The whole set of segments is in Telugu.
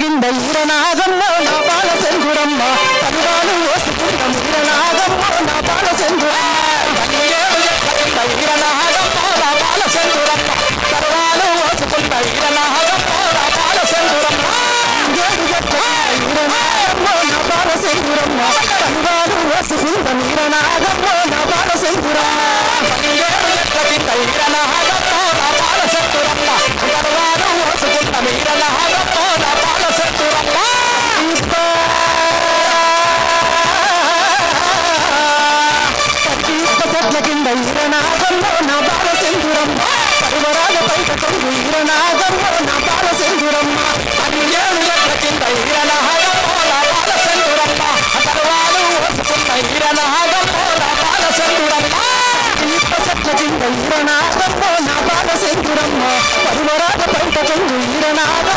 కింద ఈరనాగమ్మ నా బాల సెందురమ్మ పరువాలు ఓసుకుంట ఈరనాగమ్మ నా బాల సెందురమ్మ తంగేడు చెట్ల కింద నా బాల సెందురమ్మ పరువాలు ఓసుకుంట ఈరనాగమ్మ నా బాల సెందురమ్మ తంగేడు నా బాల నా బాల ఇప్ప కింద ఈరనాగంలో నా బాల సెందురమ్మ పరువరాల బయట కొంగు ఈరనాగంలో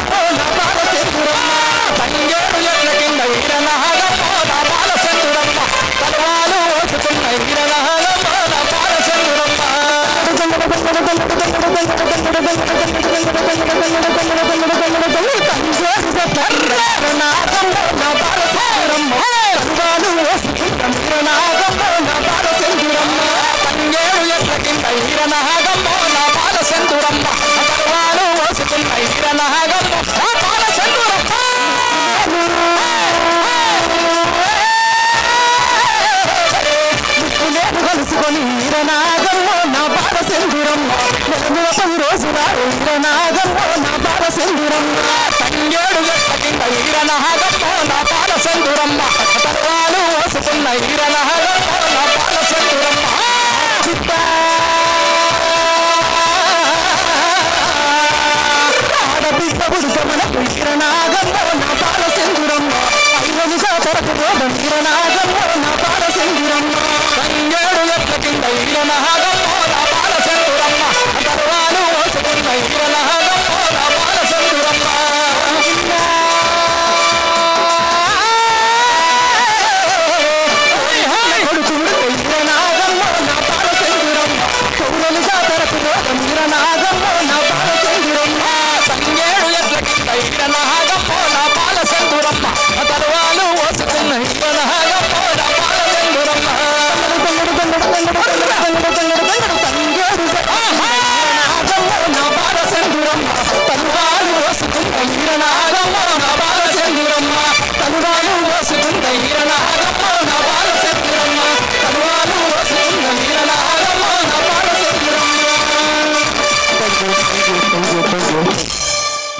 నా బాల సెందురమ్మ నెలముల పది రోజుల ఈరనాగంలో నా బాల సెందురమ్మ తంగేడు గట్ట కింద ఈరనాగంలో నా బాల సెందురమ్మ తర్వాలు వసుకున్న ఈరనాగంలో నా బాల సెందురమ్మ ఆడబిడ్డ ఉడుక మనకు ఈరనాగంలో నా బాల సెందురమ్మ ఐవని జాతరకు రోగం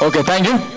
Okay, thank you.